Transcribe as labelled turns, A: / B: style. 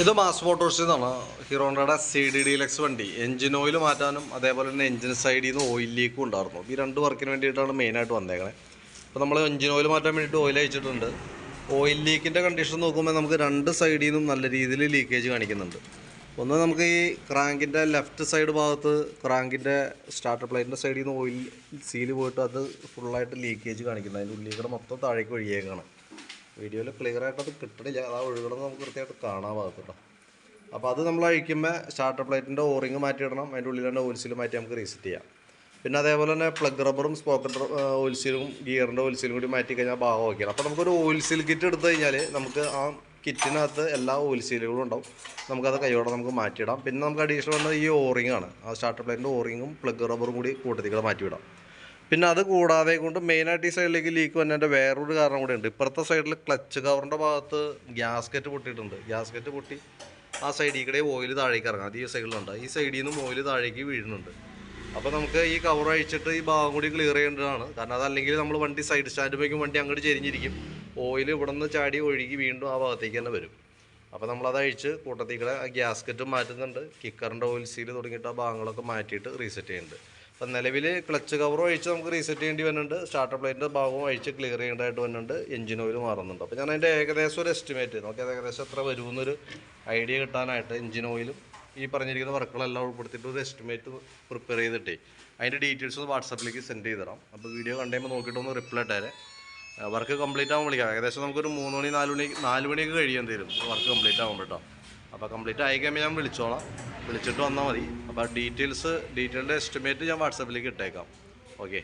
A: ഇത് മാസ് മോട്ടോഴ്സിൽ നിന്നാണ് ഹീറോണ്ടയുടെ സി ഡി ഡീലക്സ് വണ്ടി. എഞ്ചിൻ ഓയിൽ മാറ്റാനും അതേപോലെ തന്നെ എഞ്ചിൻ സൈഡിൽ നിന്ന് ഓയിൽ ലീക്കും ഉണ്ടായിരുന്നു. ഈ രണ്ട് വർക്കിന് വേണ്ടിയിട്ടാണ് മെയിനായിട്ട് വന്നേക്കണേ. അപ്പോൾ നമ്മൾ എഞ്ചിൻ ഓയിൽ മാറ്റാൻ വേണ്ടിയിട്ട് ഓയിൽ അയച്ചിട്ടുണ്ട്. ഓയിൽ ലീക്കിന്റെ കണ്ടീഷൻ നോക്കുമ്പോൾ നമുക്ക് രണ്ട് സൈഡിൽ നിന്നും നല്ല രീതിയിൽ ലീക്കേജ് കാണിക്കുന്നുണ്ട്. ഒന്ന് നമുക്ക് ഈ ക്രാങ്കിന്റെ ലെഫ്റ്റ് സൈഡ് ഭാഗത്ത് ക്രാങ്കിന്റെ സ്റ്റാർട്ടർ പ്ലേറ്റിന്റെ സൈഡിൽ നിന്ന് ഓയിൽ സീൽ പോയിട്ട് അത് ഫുള്ളായിട്ട് ലീക്കേജ് കാണിക്കുന്നത്. അതിന്റെ ഉള്ളിൽ മൊത്തം താഴേക്ക് ഒഴിയേക്കാണ് വീഡിയോയിൽ ക്ലിയർ ആയിട്ട് അത് കിട്ടണില്ല. ആ ഒഴുകണം നമുക്ക് കൃത്യമായിട്ട് കാണാൻ പാകത്തുണ്ടോ അപ്പോൾ അത് നമ്മൾ അഴിക്കുമ്പോൾ സ്റ്റാർട്ടർ പ്ലേറ്റിന്റെ ഓറിങ് മാറ്റിയിടണം അതിന്റെ ഓയിൽ സീൽ മാറ്റി നമുക്ക് റീസെറ്റ് ചെയ്യാം. പിന്നെ അതേപോലെ തന്നെ പ്ലഗ് റബ്ബറും സ്പോക്കറ്റ് ഓയിൽ സീലും ഗിയറിന്റെ ഓയിൽ സീലും കൂടി മാറ്റി കഴിഞ്ഞാൽ ഭാഗം വയ്ക്കണം അപ്പോൾ നമുക്കൊരു ഓയിൽ സീൽ കിറ്റ് എടുത്തു കഴിഞ്ഞാൽ നമുക്ക് ആ കിറ്റിനകത്ത് എല്ലാ ഓയിൽ സീലുകളും ഉണ്ടാവും. നമുക്കത് കൈയോടെ നമുക്ക് മാറ്റിയിടാം. പിന്നെ നമുക്ക് അഡീഷണൽ വന്നത് ഈ ഓറിങ്ങാണ് ആ സ്റ്റാർട്ടർ പ്ലേറ്റിന്റെ ഓറിങ്ങും പ്ലഗ് റബ്ബറും കൂടി കൂട്ടത്തിക്കൂടെ മാറ്റിവിടാം. പിന്നെ അത് കൂടാതെ കൊണ്ട് മെയിനായിട്ട് ഈ സൈഡിലേക്ക് ലീക്ക് വന്നതിന്റെ വേറൊരു കാരണം കൂടെ ഉണ്ട്. ഇപ്പുറത്തെ സൈഡിൽ ക്ലച്ച് കവറിന്റെ ഭാഗത്ത് ഗ്യാസ്കറ്റ് പൊട്ടിയിട്ടുണ്ട്. ഗ്യാസ്കറ്റ് പൊട്ടി ആ സൈഡിൽ കൂടെ ഓയിൽ താഴേക്ക് ഇറങ്ങാം. അത് ഈ സൈഡിലുണ്ട് ഈ സൈഡിൽ നിന്നും ഓയിൽ താഴേക്ക് വീഴുന്നുണ്ട്. അപ്പോൾ നമുക്ക് ഈ കവർ അഴിച്ചിട്ട് ഈ ഭാഗം കൂടി ക്ലിയർ ചെയ്യേണ്ടതാണ്. കാരണം അതല്ലെങ്കിൽ നമ്മൾ വണ്ടി സൈഡ് സ്റ്റാൻഡ് വയ്ക്കും വണ്ടി അങ്ങോട്ട് ചെരിഞ്ഞിരിക്കും. ഓയിൽ ഇവിടെ നിന്ന് ചാടി ഒഴുകി വീണ്ടും ആ ഭാഗത്തേക്ക് തന്നെ വരും. അപ്പോൾ നമ്മളത് അഴിച്ച് കൂട്ടത്തിൽ കൂടെ ഗ്യാസ്കറ്റ് മാറ്റുന്നുണ്ട്. കിക്കറിന്റെ ഓയിൽ സീൽ തുടങ്ങിയിട്ട് ആ ഭാഗങ്ങളൊക്കെ മാറ്റിയിട്ട് റീസെറ്റ് ചെയ്യുന്നുണ്ട്. അപ്പം നിലവിൽ ക്ലച്ച് കവർ അഴിച്ച് നമുക്ക് റീസെറ്റ് ചെയ്യേണ്ടി വരുന്നുണ്ട്. സ്റ്റാർട്ടർ പ്ലേറ്റിന്റെ ഭാഗവും അഴിച്ച് ക്ലിയർ ചെയ്യേണ്ടതായിട്ട് വരുന്നുണ്ട്. എഞ്ചിൻ ഓയിൽ മാറുന്നുണ്ട്. അപ്പോൾ ഞാൻ അതിന്റെ ഏകദേശം ഒരു എസ്റ്റിമേറ്റ് നമുക്ക് ഏകദേശം എത്ര വരുമെന്നൊരു ഐഡിയ കിട്ടാനായിട്ട് എഞ്ചിൻ ഓയിലും ഈ പറഞ്ഞിരിക്കുന്ന വർക്കുകളെല്ലാം ഉൾപ്പെടുത്തിയിട്ട് ഒരു എസ്റ്റിമേറ്റ് പ്രിപ്പയർ ചെയ്തിട്ടേ. അതിന്റെ ഡീറ്റെയിൽസ് ഒന്ന് വാട്സാപ്പിലേക്ക് സെൻഡ് ചെയ്ത് തരാം. അപ്പോൾ വീഡിയോ കണ്ടുമ്പോൾ നോക്കിയിട്ട് ഒന്ന് റിപ്ലൈ ഇട്ടേരെ. വർക്ക് കംപ്ലീറ്റ് ആകുമ്പോൾ വിളിക്കാം. ഏകദേശം നമുക്കൊരു മൂന്ന് മണി നാല് മണി നാല് മണിയൊക്കെ കഴിയാൻ തരും വർക്ക് കംപ്ലീറ്റ് ആകുമ്പോൾ കേട്ടോ അപ്പോൾ കംപ്ലീറ്റ് ആയി കഴിയുമ്പോൾ ഞാൻ വിളിച്ചോളാം. വിളിച്ചിട്ട് വന്നാൽ മതി. അപ്പോൾ ഡീറ്റെയിൽസ് ഡീറ്റെയിൽഡ് എസ്റ്റിമേറ്റ് ഞാൻ വാട്സാപ്പിലേക്ക് ഇട്ടേക്കാം. ഓക്കെ